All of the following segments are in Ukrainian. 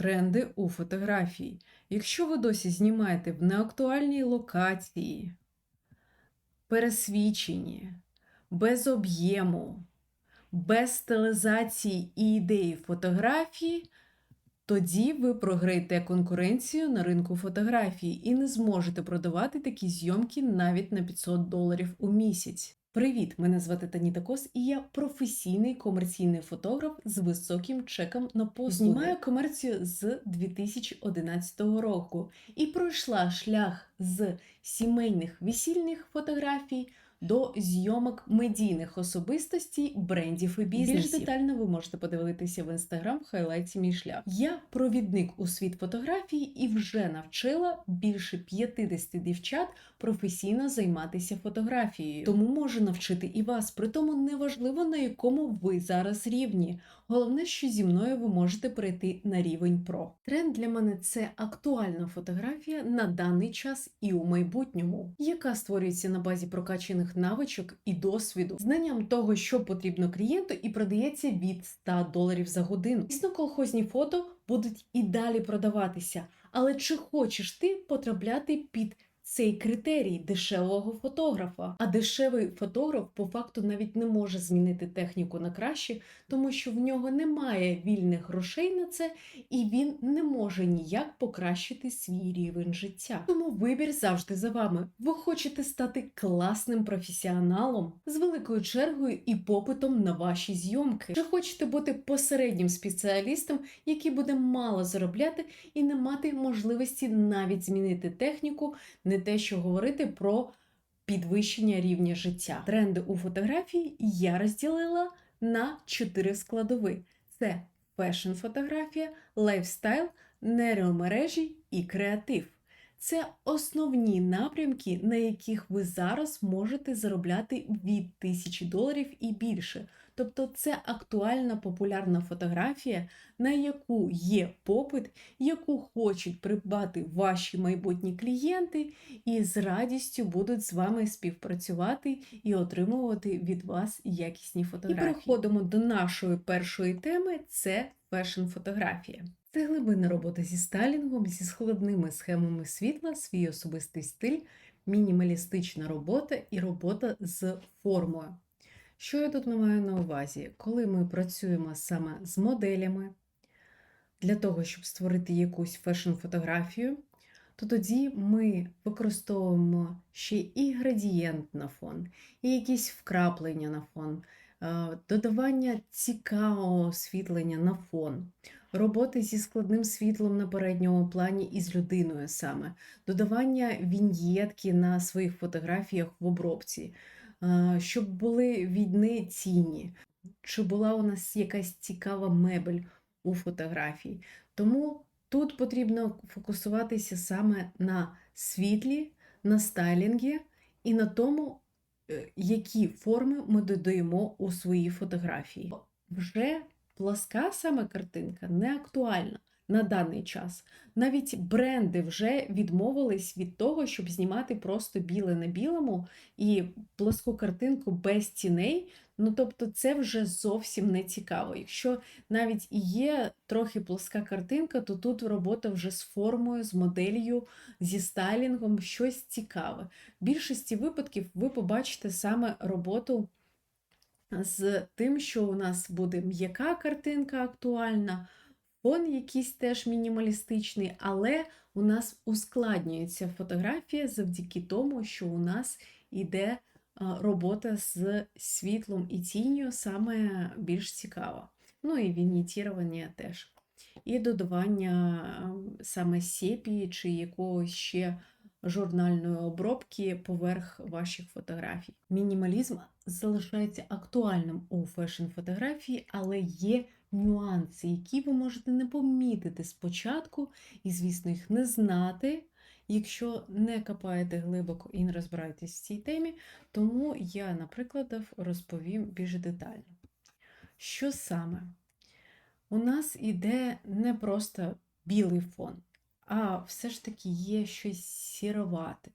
Тренди у фотографії. Якщо ви досі знімаєте в неактуальній локації, пересвічені, без об'єму, без стилізації і ідеї фотографії, тоді ви програєте конкуренцію на ринку фотографії і не зможете продавати такі зйомки навіть на 500 доларів у місяць. Привіт! Мене звати Таніта Кос, і я професійний комерційний фотограф з високим чеком на послуги. Знімаю комерцію з 2011 року і пройшла шлях з сімейних весільних фотографій до зйомок медійних особистостей, брендів і бізнесів. Більш детально ви можете подивитися в інстаграм в хайлайті мій шлях. Я провідник у світ фотографії і вже навчила більше 50 дівчат професійно займатися фотографією. Тому можу навчити і вас. При тому неважливо на якому ви зараз рівні. Головне, що зі мною ви можете перейти на рівень про. Тренд для мене це актуальна фотографія на даний час і у майбутньому, яка створюється на базі прокачаних навичок і досвіду, знанням того, що потрібно клієнту, і продається від 100 доларів за годину. Звісно, колхозні фото будуть і далі продаватися. Але чи хочеш ти потрапляти під цей критерій дешевого фотографа. А дешевий фотограф по факту навіть не може змінити техніку на краще, тому що в нього немає вільних грошей на це, і він не може ніяк покращити свій рівень життя. Тому вибір завжди за вами. Ви хочете стати класним професіоналом з великою чергою і попитом на ваші зйомки. Чи хочете бути посереднім спеціалістом, який буде мало заробляти і не мати можливості навіть змінити техніку, не те, що говорити про підвищення рівня життя. Тренди у фотографії я розділила на чотири складови: це фешн-фотографія, лайфстайл, нейромережі і креатив. Це основні напрямки, на яких ви зараз можете заробляти від тисячі доларів і більше. Тобто це актуальна популярна фотографія, на яку є попит, яку хочуть придбати ваші майбутні клієнти, і з радістю будуть з вами співпрацювати і отримувати від вас якісні фотографії. І переходимо до нашої першої теми: це фешн-фотографія. Це глибинна робота зі стайлінгом, зі складними схемами світла, свій особистий стиль, мінімалістична робота і робота з формою. Що я тут маю на увазі? Коли ми працюємо саме з моделями для того, щоб створити якусь фешн-фотографію, то тоді ми використовуємо ще і градієнт на фон, і якісь вкраплення на фон, додавання цікавого освітлення на фон, роботи зі складним світлом на передньому плані і з людиною саме, додавання віньєтки на своїх фотографіях в обробці щоб були відни цінні, чи була у нас якась цікава мебель у фотографії. Тому тут потрібно фокусуватися саме на світлі, на стайлінгі і на тому, е, які форми ми додаємо у свої фотографії. Вже пласка саме картинка не актуальна на даний час. Навіть бренди вже відмовились від того, щоб знімати просто біле на білому і плоску картинку без тіней. Ну, тобто, це вже зовсім не цікаво. Якщо навіть є трохи плоска картинка, то тут робота вже з формою, з моделлю, зі стайлінгом, щось цікаве. В більшості випадків ви побачите саме роботу з тим, що у нас буде м'яка картинка актуальна. Фон якийсь теж мінімалістичний, але у нас ускладнюється фотографія завдяки тому, що у нас йде робота з світлом і тінню саме більш цікава. Ну і вінітірування теж. І додавання саме сепії чи якогось ще журнальної обробки поверх ваших фотографій. Мінімалізм залишається актуальним у фешн-фотографії, але є нюанси, які ви можете не помітити спочатку, і, звісно, їх не знати, якщо не копаєте глибоко і не розбираєтесь в цій темі. Тому я, наприклад, розповім більш детально. Що саме? У нас іде не просто білий фон, а все ж таки є щось сіровате.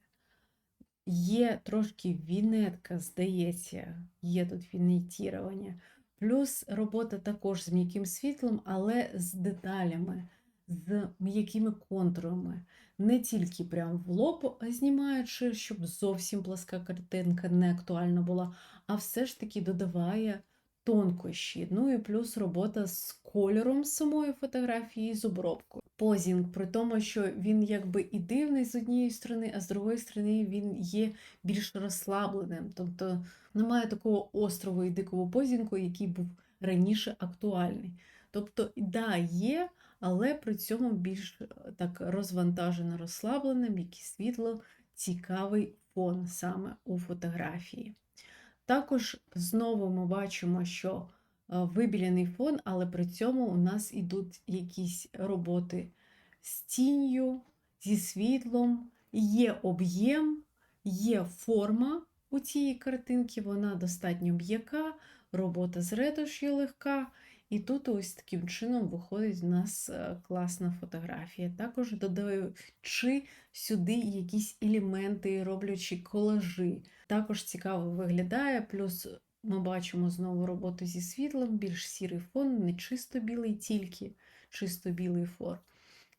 Є трошки вінетка, здається, є тут вінетірування. Плюс робота також з м'яким світлом, але з деталями, з м'якими контурами. Не тільки прям в лоб знімаючи, щоб зовсім пласка картинка не актуальна була, а все ж таки додаває тонкощі. Ну і плюс робота з кольором самої фотографії, з обробкою. Позінг, при тому, що він якби і дивний з однієї сторони, а з другої сторони він є більш розслабленим. Тобто немає такого острового і дикого позінгу, який був раніше актуальний. Тобто, да, є, але при цьому більш е, так розвантажено розслабленим, як світло, цікавий фон саме у фотографії. Також знову ми бачимо, що е, вибілений фон, але при цьому у нас ідуть якісь роботи з тінню, зі світлом, є об'єм, є форма у цієї картинки, вона достатньо м'яка, робота з ретуш'ю легка. І тут ось таким чином виходить в нас е, класна фотографія. Також додаючи сюди якісь елементи, роблячи колажі. Також цікаво виглядає, плюс ми бачимо знову роботу зі світлом, більш сірий фон, не чисто білий, тільки чисто білий фон.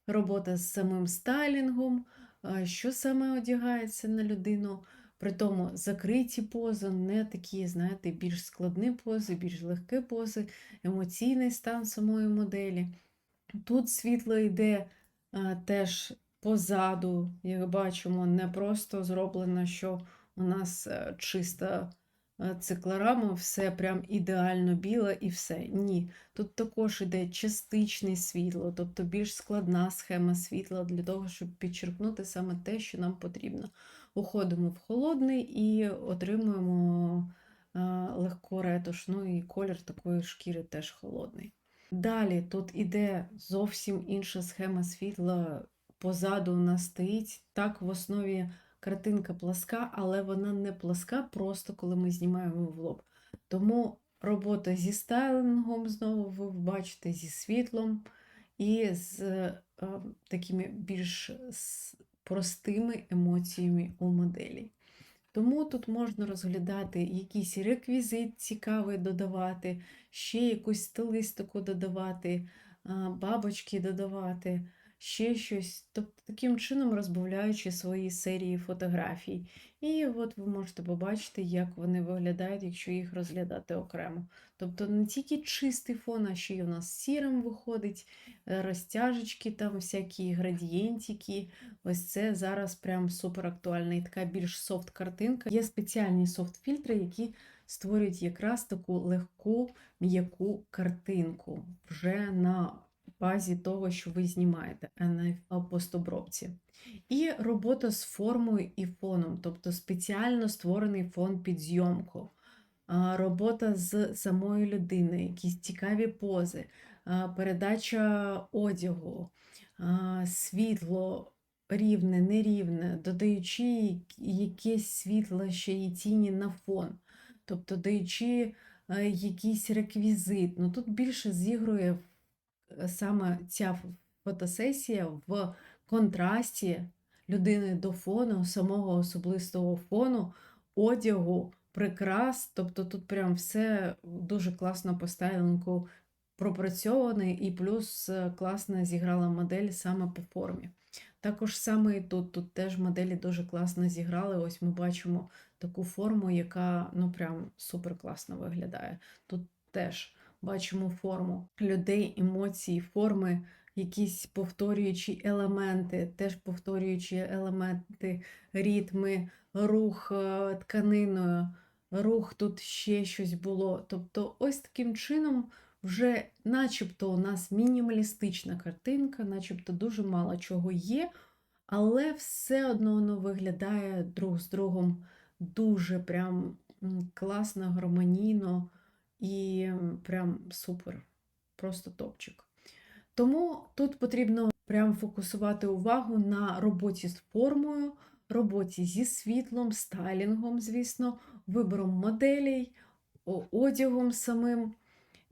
Робота з самим стайлінгом, е, що саме одягається на людину. При тому закриті пози, не такі, знаєте, більш складні пози, більш легкі пози, емоційний стан самої моделі. Тут світло йде а, теж позаду, як бачимо, не просто зроблено, що у нас чиста а, циклорама, все прям ідеально біле і все. Ні. Тут також йде частичне світло, тобто більш складна схема світла для того, щоб підчеркнути саме те, що нам потрібно уходимо в холодний і отримуємо легку ретуш, ну і колір такої шкіри теж холодний. Далі тут іде зовсім інша схема світла. Позаду у нас стоїть так в основі картинка пласка, але вона не пласка, просто коли ми знімаємо в лоб. Тому робота зі стайлингом, знову ви бачите, зі світлом і з е, такими більш простими емоціями у моделі. Тому тут можна розглядати якийсь реквізит цікавий додавати, ще якусь стилистику додавати, бабочки додавати ще щось, тобто таким чином розбавляючи свої серії фотографій. І от ви можете побачити, як вони виглядають, якщо їх розглядати окремо. Тобто не тільки чистий фон, а ще й у нас сірим виходить, е, розтяжечки, там всякі градієнтики. Ось це зараз прям супер актуальна і така більш софт картинка. Є спеціальні софт-фільтри, які створюють якраз таку легку м'яку картинку вже на базі того, що ви знімаєте, а не в постобробці. І робота з формою і фоном, тобто спеціально створений фон під зйомку, робота з самою людиною, якісь цікаві пози, передача одягу, світло. Рівне, нерівне, додаючи якесь світло ще й тіні на фон, тобто даючи е, якийсь реквізит. Ну Тут більше зігрує саме ця фотосесія в контрасті людини до фону, самого особистого фону, одягу, прикрас. Тобто тут прям все дуже класно по стайлингу пропрацьований, і плюс е, класно зіграла модель саме по формі. Також саме і тут тут теж моделі дуже класно зіграли. Ось ми бачимо таку форму, яка ну прям супер класно виглядає. Тут теж бачимо форму людей, емоції, форми, якісь повторюючі елементи, теж повторюючі елементи, ритми, рух е, тканиною, рух тут ще щось було. Тобто, ось таким чином. Вже начебто у нас мінімалістична картинка, начебто дуже мало чого є, але все одно воно виглядає друг з другом дуже прям класно, гармонійно, і прям супер, просто топчик. Тому тут потрібно прям фокусувати увагу на роботі з формою, роботі зі світлом, стайлінгом, звісно, вибором моделей, одягом самим.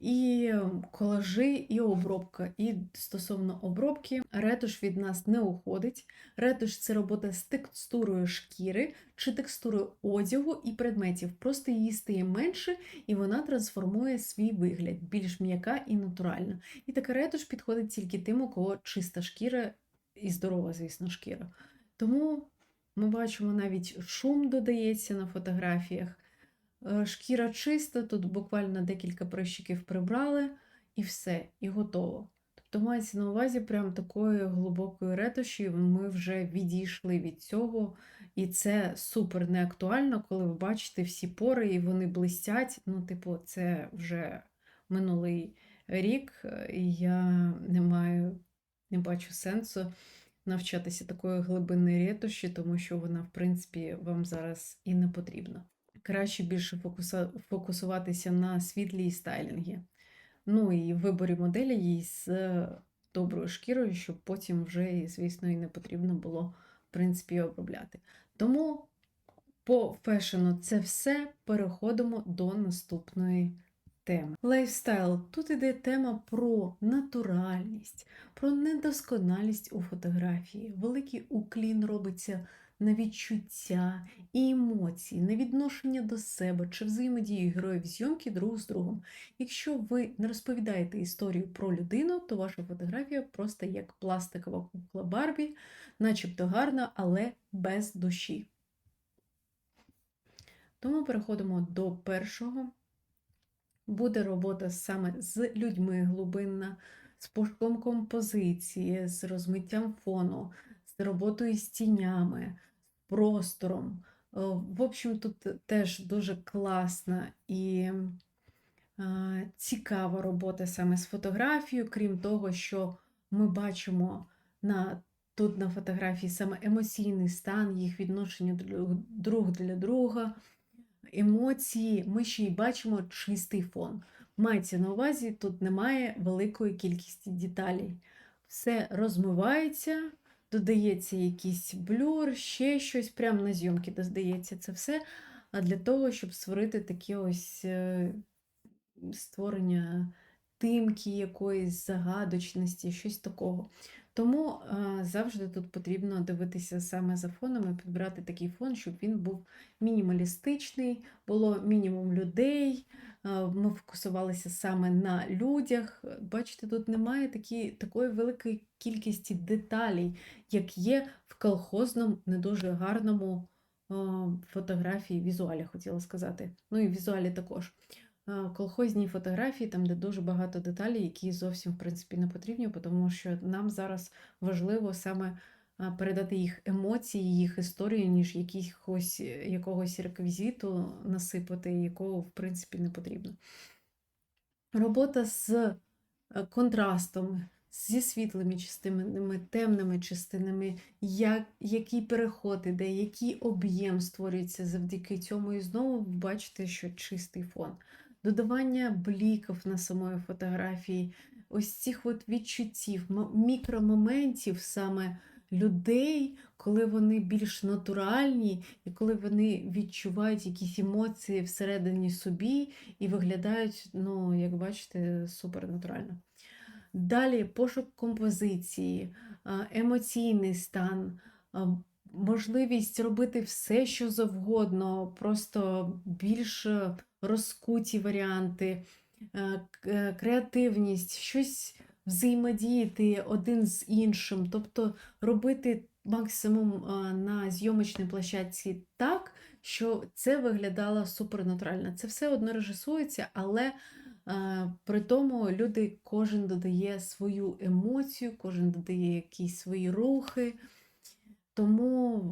І колажі, і обробка. І стосовно обробки, ретуш від нас не уходить. Ретуш це робота з текстурою шкіри чи текстурою одягу і предметів. Просто її стає менше, і вона трансформує свій вигляд, більш м'яка і натуральна. І така ретуш підходить тільки тим, у кого чиста шкіра і здорова, звісно, шкіра. Тому ми бачимо навіть шум додається на фотографіях. Е, Шкіра чиста, тут буквально декілька прищиків прибрали, і все, і готово. Тобто мається на увазі прям такої глибокої ретуші, ми вже відійшли від цього, і це супер не актуально, коли ви бачите всі пори і вони блистять. Ну, типу, це вже минулий рік, е, і я не маю, не бачу сенсу навчатися такої глибинної ретуші, тому що вона, в принципі, вам зараз і не потрібна. Краще більше фокусуватися на світлі і стайлінгі. Ну і виборі моделі їй з е, доброю шкірою, щоб потім вже, звісно, і не потрібно було, в принципі, обробляти. Тому по фешену це все. Переходимо до наступної теми. Лайфстайл. Тут іде тема про натуральність, про недосконалість у фотографії. Великий уклін робиться на відчуття і емоції, на відношення до себе чи взаємодію героїв зйомки друг з другом. Якщо ви не розповідаєте історію про людину, то ваша фотографія просто як пластикова кукла Барбі, начебто гарна, але без душі. Тому переходимо до першого. Буде робота саме з людьми глибинна, з пошуком композиції, з розмиттям фону, з роботою з тінями, простором. Е, В общем, тут теж дуже класна і е, цікава робота саме з фотографією, крім того, що ми бачимо на, тут на фотографії саме емоційний стан, їх відношення друг- для друга, емоції, ми ще й бачимо чистий фон. Мається на увазі, тут немає великої кількості деталей. Все розмивається, додається якийсь блюр, ще щось, прямо на зйомки додається це все. А для того, щоб створити таке ось е, створення тимки, якоїсь загадочності, щось такого. Тому е, завжди тут потрібно дивитися саме за фоном і підбирати такий фон, щоб він був мінімалістичний, було мінімум людей. е, Ми фокусувалися саме на людях. Бачите, тут немає такі, такої великої кількості деталей, як є в колхозному, не дуже гарному е, фотографії, візуалі, хотіла сказати. Ну і візуалі також. Е, Колхозні фотографії, там, де дуже багато деталей, які зовсім, в принципі, не потрібні, тому що нам зараз важливо саме передати їх емоції, їх історію, ніж якихось, якогось реквізиту насипати, якого, в принципі, не потрібно. Робота з е, контрастами, зі світлими частинами, темними частинами, як, який переход іде, який об'єм створюється завдяки цьому. І знову бачите, що чистий фон. Додавання бліків на самої фотографії, ось цих от відчуттів, мікромоментів саме людей, коли вони більш натуральні, і коли вони відчувають якісь емоції всередині собі і виглядають, ну, як бачите, супернатурально. Далі пошук композиції, емоційний стан, можливість робити все, що завгодно, просто більш розкуті варіанти, е, е, креативність, щось взаємодіяти один з іншим, тобто робити максимум на зйомочній площадці так, що це виглядало супернатурально. Це все одно режисується, але е, при тому люди кожен додає свою емоцію, кожен додає якісь свої рухи. Тому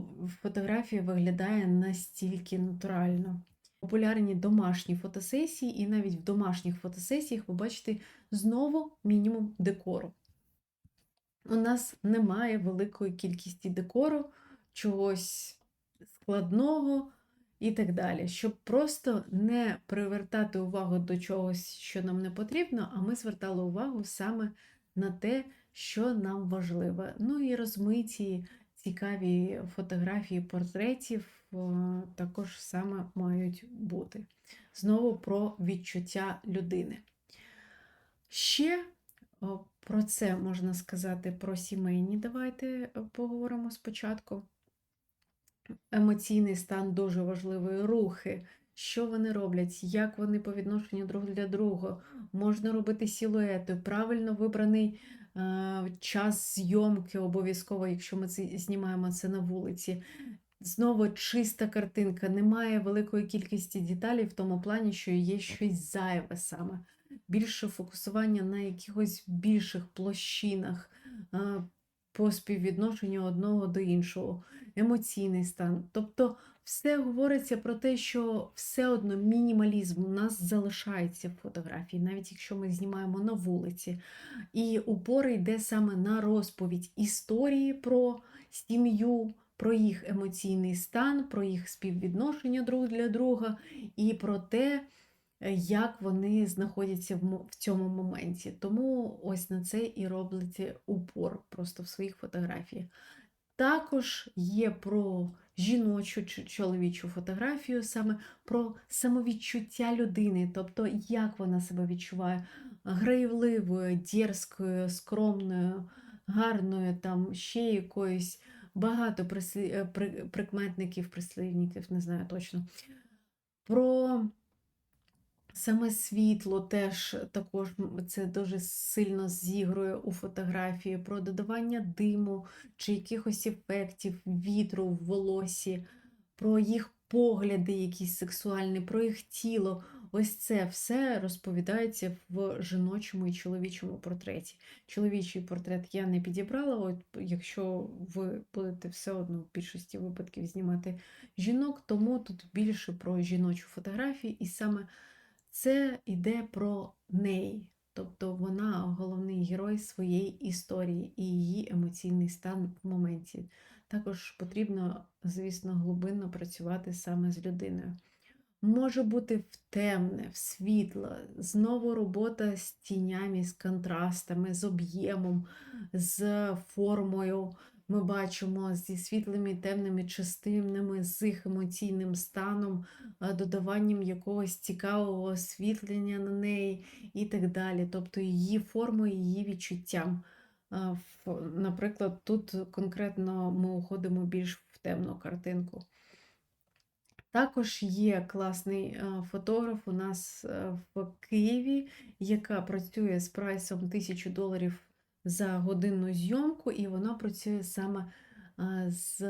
фотографія виглядає настільки натурально. Популярні домашні фотосесії, і навіть в домашніх фотосесіях ви бачите знову мінімум декору. У нас немає великої кількості декору, чогось складного і так далі, щоб просто не привертати увагу до чогось, що нам не потрібно, а ми звертали увагу саме на те, що нам важливо. Ну і розмиті цікаві фотографії портретів також саме мають бути. Знову про відчуття людини. Ще про це можна сказати про сімейні. Давайте е, поговоримо спочатку. Емоційний стан дуже важливий. Рухи, що вони роблять, як вони по відношенню друг для друга. Можна робити силуети, правильно вибраний е, час зйомки обов'язково, якщо ми це знімаємо це на вулиці. Знову чиста картинка, немає великої кількості деталей в тому плані, що є щось зайве саме. Більше фокусування на якихось більших площинах по співвідношенню одного до іншого, емоційний стан. Тобто все говориться про те, що все одно мінімалізм у нас залишається в фотографії, навіть якщо ми знімаємо на вулиці. І упор йде саме на розповідь історії про сім'ю, про їх емоційний стан, про їх співвідношення друг для друга і про те, як вони знаходяться в цьому моменті. Тому ось на це і робиться упор просто в своїх фотографіях. Також є про жіночу чи чоловічу фотографію, саме про самовідчуття людини, тобто як вона себе відчуває грайливою, дерзкою, скромною, гарною, там ще якоюсь багато прислі... е, при- прикметників, прислівників, не знаю точно. Про Саме світло теж також це дуже сильно зігрує у фотографії, про додавання диму чи якихось ефектів, вітру в волосі, про їх погляди якісь сексуальні, про їх тіло. Ось це все розповідається в жіночому і чоловічому портреті. Чоловічий портрет я не підібрала, от якщо ви будете все одно в більшості випадків знімати жінок, тому тут більше про жіночу фотографію і саме це йде про неї, тобто вона головний герой своєї історії і її емоційний стан в моменті. Також потрібно, звісно, глибинно працювати саме з людиною. Може бути в темне, в світло, знову робота з тінями, з контрастами, з об'ємом, з формою. Ми бачимо зі світлими, темними частинами, з їх емоційним станом, додаванням якогось цікавого освітлення на неї і так далі. Тобто її формою, її відчуттям. Наприклад, тут конкретно ми уходимо більш в темну картинку. Також є класний е, фотограф у нас е, в Києві, яка працює з прайсом 1000 доларів за годинну зйомку, і вона працює саме е, з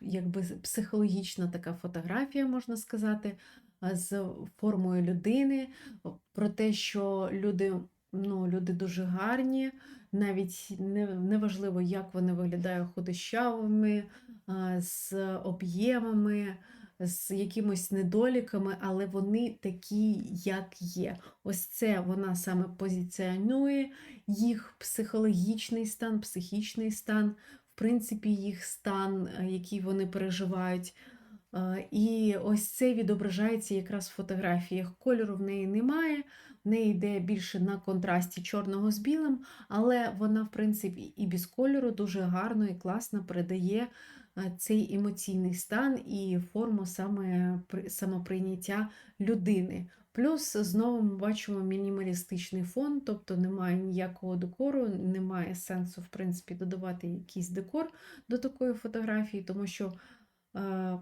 якби психологічна така фотографія, можна сказати, з формою людини, про те, що люди, ну, люди дуже гарні, навіть не, неважливо, як вони виглядають худощавими, з об'ємами, з якимось недоліками, але вони такі, як є. Ось це вона саме позиціонує їх психологічний стан, психічний стан, в принципі, їх стан, е, який вони переживають. І ось це відображається якраз в фотографіях. Кольору в неї немає, в неї йде більше на контрасті чорного з білим, але вона, в принципі, і без кольору дуже гарно і класно передає цей емоційний стан і форму саме самоприйняття людини. Плюс знову ми бачимо мінімалістичний фон, тобто немає ніякого декору, немає сенсу, в принципі, додавати якийсь декор до такої фотографії, тому що, е,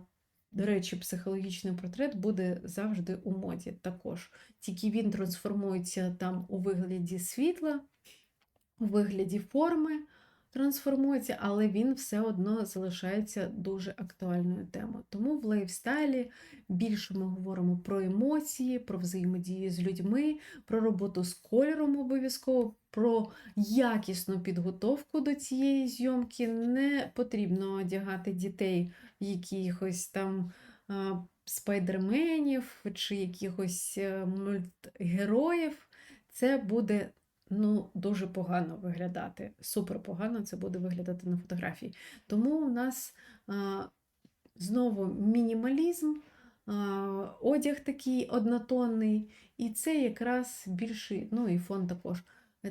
до речі, психологічний портрет буде завжди у моді також. Тільки він трансформується там у вигляді світла, у вигляді форми трансформується, але він все одно залишається дуже актуальною темою. Тому в лайфстайлі більше ми говоримо про емоції, про взаємодію з людьми, про роботу з кольором обов'язково, про якісну підготовку до цієї зйомки. Не потрібно одягати дітей якихось там. Спайдерменів чи якихось е, мультгероїв, це буде ну, дуже погано виглядати. Супер погано це буде виглядати на фотографії. Тому у нас а, знову мінімалізм, а, одяг такий однотонний, і це якраз більший, ну і фон також.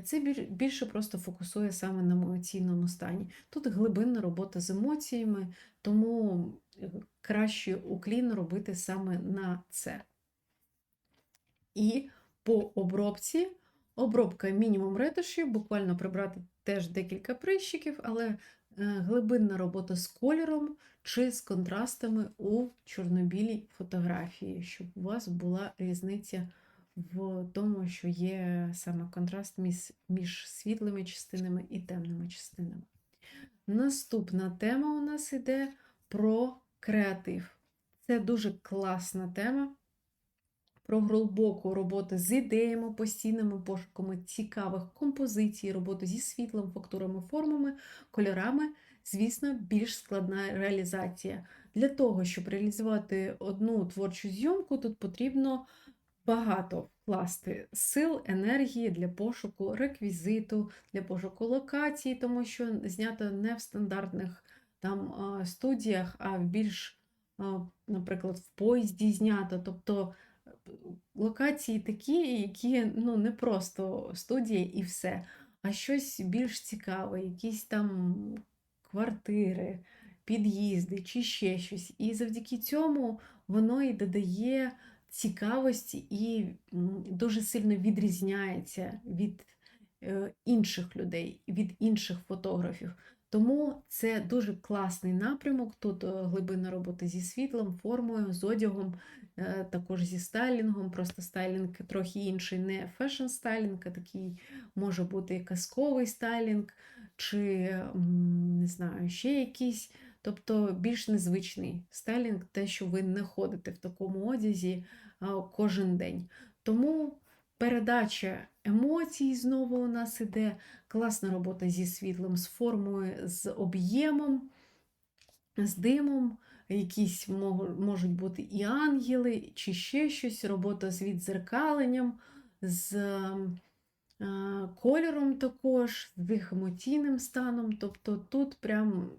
Це більше просто фокусує саме на емоційному стані. Тут глибинна робота з емоціями, тому е, краще уклін робити саме на це. І по обробці Обробка мінімум ретушів, буквально прибрати теж декілька прищиків, але е, глибинна робота з кольором чи з контрастами у чорно-білій фотографії, щоб у вас була різниця в тому, що є саме контраст між, світлими частинами і темними частинами. Наступна тема у нас йде про креатив. Це дуже класна тема. Про глибоку роботу з ідеями, постійними пошуками цікавих композицій, роботу зі світлом, фактурами, формами, кольорами, звісно, більш складна реалізація. Для того, щоб реалізувати одну творчу зйомку, тут потрібно багато вкласти сил, енергії для пошуку реквізиту, для пошуку локацій, тому що знято не в стандартних там студіях, а в більш, наприклад, в поїзді знято. Тобто локації такі, які ну, не просто студія і все, а щось більш цікаве, якісь там квартири, під'їзди чи ще щось. І завдяки цьому воно і додає цікавості і дуже сильно відрізняється від е, інших людей, від інших фотографів. Тому це дуже класний напрямок. Тут е, глибинна робота зі світлом, формою, з одягом, е, також зі стайлінгом. Просто стайлінг трохи інший, не фешн стайлінг, а такий може бути казковий стайлінг, чи не знаю, ще якийсь. Тобто більш незвичний стайлінг, те, що ви не ходите в такому одязі кожен день. Тому передача емоцій знову у нас іде, класна робота зі світлом, з формою, з об'ємом, з димом. Якісь можуть бути і ангели, чи ще щось, робота з відзеркаленням, з кольором також, з емоційним станом. Тобто тут прям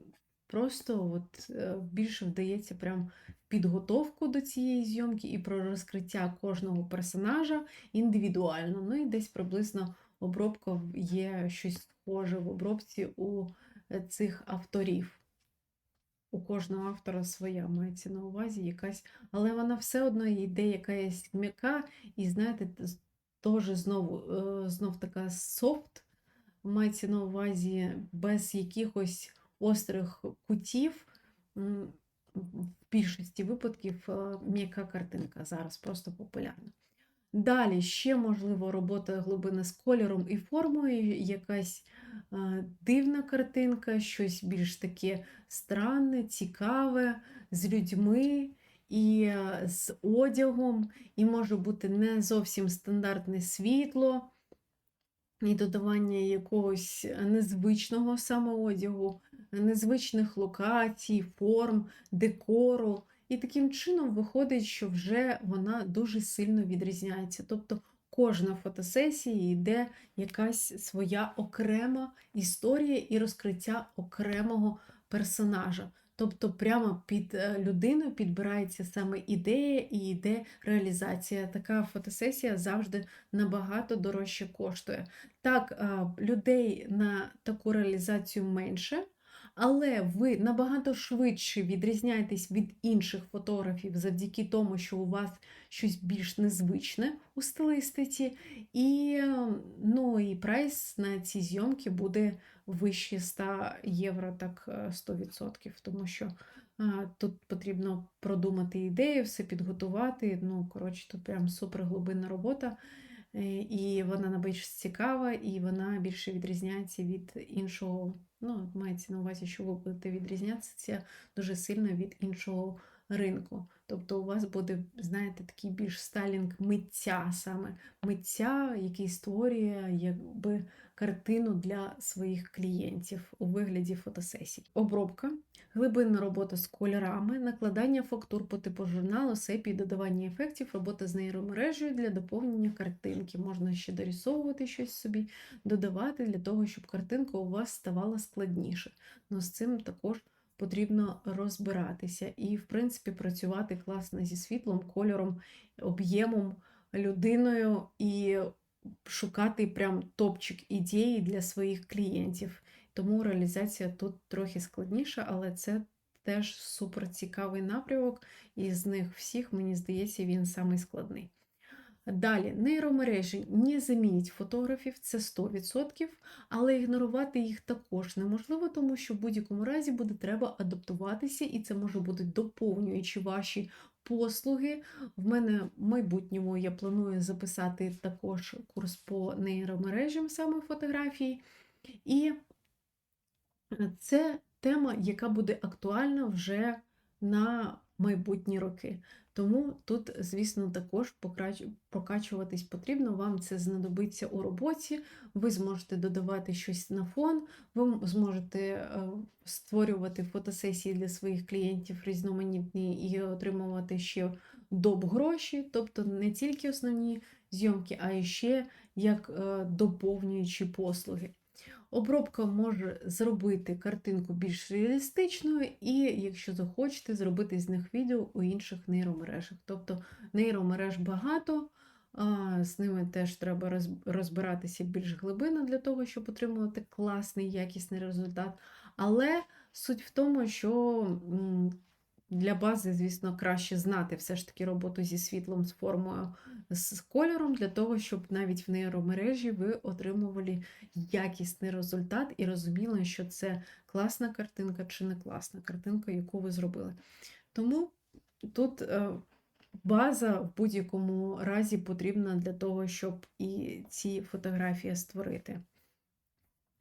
просто от е, більше вдається прям підготовку до цієї зйомки і про розкриття кожного персонажа індивідуально. Ну і десь приблизно обробка є щось схоже в обробці у е, цих авторів. У кожного автора своя мається на увазі якась, але вона все одно йде якась м'яка, і, знаєте, теж знову е, знов така софт, мається на увазі без якихось острих кутів в більшості випадків е, м'яка картинка зараз просто популярна. Далі ще, можливо, робота глибини з кольором і формою, якась е, дивна картинка, щось більш таке странне, цікаве, з людьми і е, з одягом, і може бути не зовсім стандартне світло, і додавання якогось незвичного самоодягу незвичних локацій, форм, декору. І таким чином виходить, що вже вона дуже сильно відрізняється. Тобто кожна фотосесія йде якась своя окрема історія і розкриття окремого персонажа. Тобто, прямо під е, людину підбирається саме ідея і йде реалізація. Така фотосесія завжди набагато дорожче коштує. Так, е, людей на таку реалізацію менше але ви набагато швидше відрізняєтесь від інших фотографів завдяки тому, що у вас щось більш незвичне у стилистиці, і ну, і прайс на ці зйомки буде вище 100 євро, так 100%, е, тому що а, тут потрібно продумати ідею, все підготувати. Ну, коротше, тут прям суперглибинна робота. Е, і вона більш цікава, і вона більше відрізняється від іншого. Ну, мається на увазі, що ви будете відрізнятися дуже сильно від іншого ринку. Тобто у вас буде, знаєте, такий більш стайлінг митця саме митця, який створює якби картину для своїх клієнтів у вигляді фотосесій. Обробка, глибинна робота з кольорами, накладання фактур по типу журналу, сепі, додавання ефектів, робота з нейромережею для доповнення картинки. Можна ще дорисовувати щось собі, додавати для того, щоб картинка у вас ставала складніше. Ну, з цим також потрібно розбиратися і, в принципі, працювати класно зі світлом, кольором, об'ємом, людиною і шукати прям топчик ідеї для своїх клієнтів. Тому реалізація тут трохи складніша, але це теж супер цікавий напрямок, і з них всіх, мені здається, він самий складний. Далі, нейромережі не замінять фотографів, це 100%, але ігнорувати їх також неможливо, тому що в будь-якому разі буде треба адаптуватися, і це може бути доповнюючи ваші послуги. В мене в майбутньому я планую записати також курс по нейромережам саме фотографії. І це тема, яка буде актуальна вже на майбутні роки. Тому тут, звісно, також прокачуватись потрібно. Вам це знадобиться у роботі. Ви зможете додавати щось на фон, ви зможете е, створювати фотосесії для своїх клієнтів різноманітні і отримувати ще доп гроші, тобто не тільки основні зйомки, а і ще як е, доповнюючі послуги. Обробка може зробити картинку більш реалістичною, і, якщо захочете, зробити з них відео у інших нейромережах. Тобто нейромереж багато, з ними теж треба розбиратися більш глибинно для того, щоб отримувати класний, якісний результат. Але суть в тому, що для бази, звісно, краще знати все ж таки роботу зі світлом, з формою, з кольором, для того, щоб навіть в нейромережі ви отримували якісний результат і розуміли, що це класна картинка чи не класна картинка, яку ви зробили. Тому тут е, база в будь-якому разі потрібна для того, щоб і ці фотографії створити.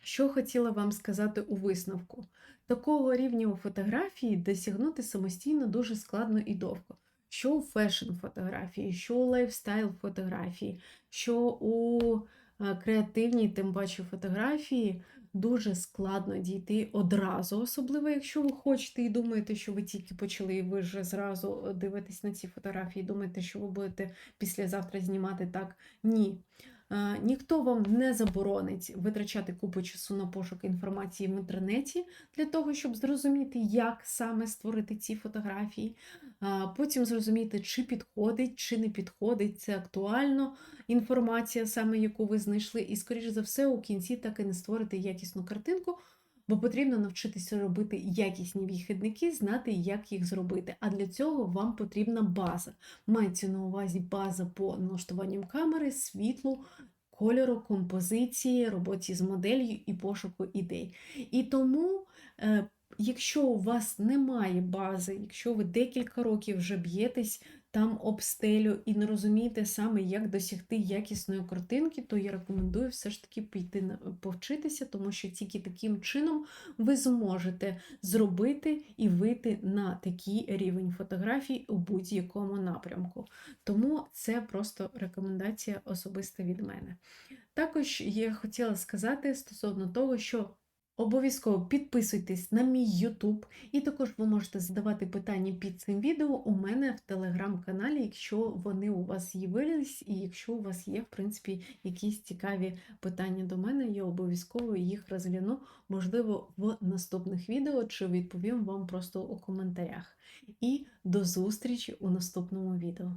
Що хотіла вам сказати у висновку? Такого рівня у фотографії досягнути самостійно дуже складно і довго. Що у фешн фотографії, що у лайфстайл фотографії, що у е, креативній, тим паче фотографії дуже складно дійти одразу, особливо якщо ви хочете і думаєте, що ви тільки почали, і ви вже зразу дивитесь на ці фотографії, думаєте, що ви будете післязавтра знімати так. Ні. Е, Ніхто вам не заборонить витрачати купу часу на пошук інформації в інтернеті для того, щоб зрозуміти, як саме створити ці фотографії. Потім зрозуміти, чи підходить, чи не підходить, це актуально інформація, саме яку ви знайшли, і, скоріш за все, у кінці так і не створити якісну картинку, бо потрібно навчитися робити якісні вихідники, знати, як їх зробити. А для цього вам потрібна база. Мається на увазі база по налаштуванням камери, світлу, кольору, композиції, роботі з моделлю і пошуку ідей. І тому, е, якщо у вас немає бази, якщо ви декілька років вже б'єтесь там об стелю і не розумієте саме, як досягти якісної картинки, то я рекомендую все ж таки піти повчитися, тому що тільки таким чином ви зможете зробити і вийти на такий рівень фотографій у будь-якому напрямку. Тому це просто рекомендація особиста від мене. Також я хотіла сказати стосовно того, що обов'язково підписуйтесь на мій YouTube, і також ви можете задавати питання під цим відео у мене в телеграм-каналі, якщо вони у вас з'явились, і якщо у вас є, в принципі, якісь цікаві питання до мене, я обов'язково їх розгляну, можливо, в наступних відео, чи відповім вам просто у коментарях. І до зустрічі у наступному відео.